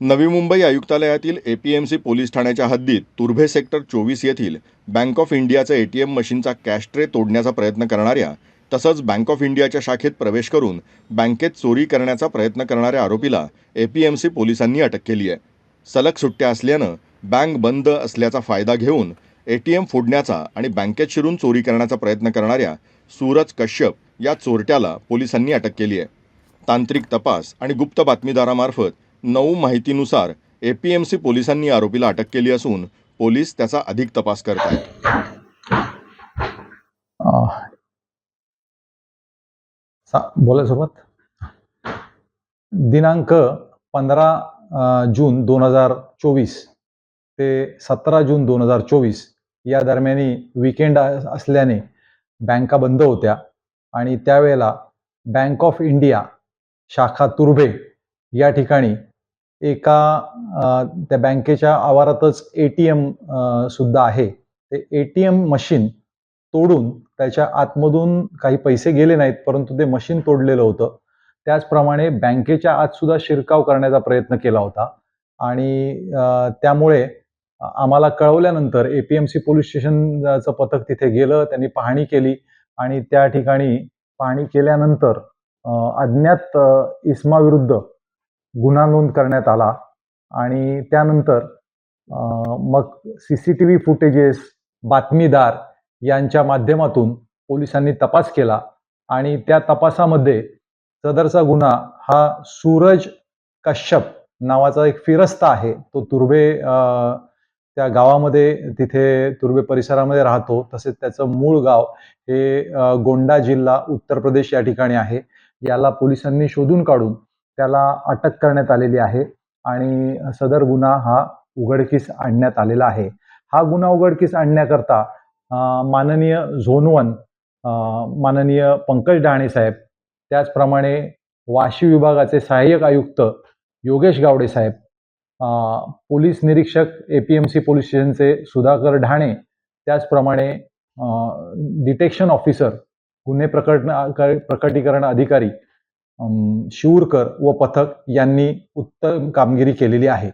Navi Mumbai आयुक्तालयातील APMC police ठाण्याच्या हद्दीत Turbhe sector चोवीस येथील बँक ऑफ इंडियाचं एटीएम मशीनचा कॅश ट्रे तोडण्याचा प्रयत्न करणाऱ्या तसंच बँक ऑफ इंडियाच्या शाखेत प्रवेश करून बँकेत चोरी करण्याचा प्रयत्न करणाऱ्या आरोपीला एपीएमसी पोलिसांनी अटक केली आहे. सलग सुट्ट्या असल्यानं बँक बंद असल्याचा फायदा घेऊन एटीएम फोडण्याचा आणि बँकेत शिरून चोरी करण्याचा प्रयत्न करणाऱ्या सूरज कश्यप या चोरट्याला पोलिसांनी अटक केली आहे. तांत्रिक तपास आणि गुप्त बातमीदारामार्फत नऊ माहितीनुसार एपीएमसी पोलिसांनी आरोपीला अटक केली असून पोलीस त्याचा अधिक तपास करत आहेत. बोला सोबत. दिनांक पंधरा जून दोन हजार चोवीस ते सतरा जून दोन हजार चोवीस या दरम्यानी विकेंड असल्याने बँका बंद होत्या आणि त्यावेळेला बँक ऑफ इंडिया शाखा तुर्भे या ठिकाणी एका त्या बँकेच्या आवारातच ए टी एम सुद्धा आहे. ते ए टी एम मशीन तोडून त्याच्या आतमधून काही पैसे गेले नाहीत परंतु ते मशीन तोडलेलं होतं. त्याचप्रमाणे बँकेच्या आत सुद्धा शिरकाव करण्याचा प्रयत्न केला होता. आणि त्यामुळे आम्हाला कळवल्यानंतर A P M C police स्टेशनचं पथक तिथे गेलं त्यांनी पाहणी केली आणि त्या ठिकाणी पाहणी केल्यानंतर अज्ञात इस्माविरुद्ध इसमाविरुद्ध गुन्हा नोंद करण्यात आला आणि त्यानंतर मग C C T V footages बातमीदार यांच्या माध्यमातून पोलिसांनी तपास केला आणि त्या तपासामध्ये सदरचा गुन्हा हा सूरज कश्यप नावाचा एक फिरस्ता आहे. तो तुर्भे त्या गावामध्ये तिथे तुर्भे परिसरामध्ये राहतो. तसेच त्याचं मूळ गाव हे गोंडा जिल्हा उत्तर प्रदेश या ठिकाणी आहे. याला पोलिसांनी शोधून काढून त्याला अटक करण्यात आलेली आहे आणि सदर गुन्हा हा उघडकीस आणण्यात आलेला आहे. हा गुन्हा उघडकीस आणण्याकरता माननीय झोन वन माननीय पंकज डहाणे साहेब त्याचप्रमाणे वाशी विभागाचे सहाय्यक आयुक्त योगेश गावडे साहेब पोलीस निरीक्षक A P M C police स्टेशनचे सुधाकर ढाणे त्याचप्रमाणे डिटेक्शन ऑफिसर गुन्हे प्रकट प्रकटीकरण अधिकारी शिवूरकर व पथक यांनी उत्तम कामगिरी केलेली आहे.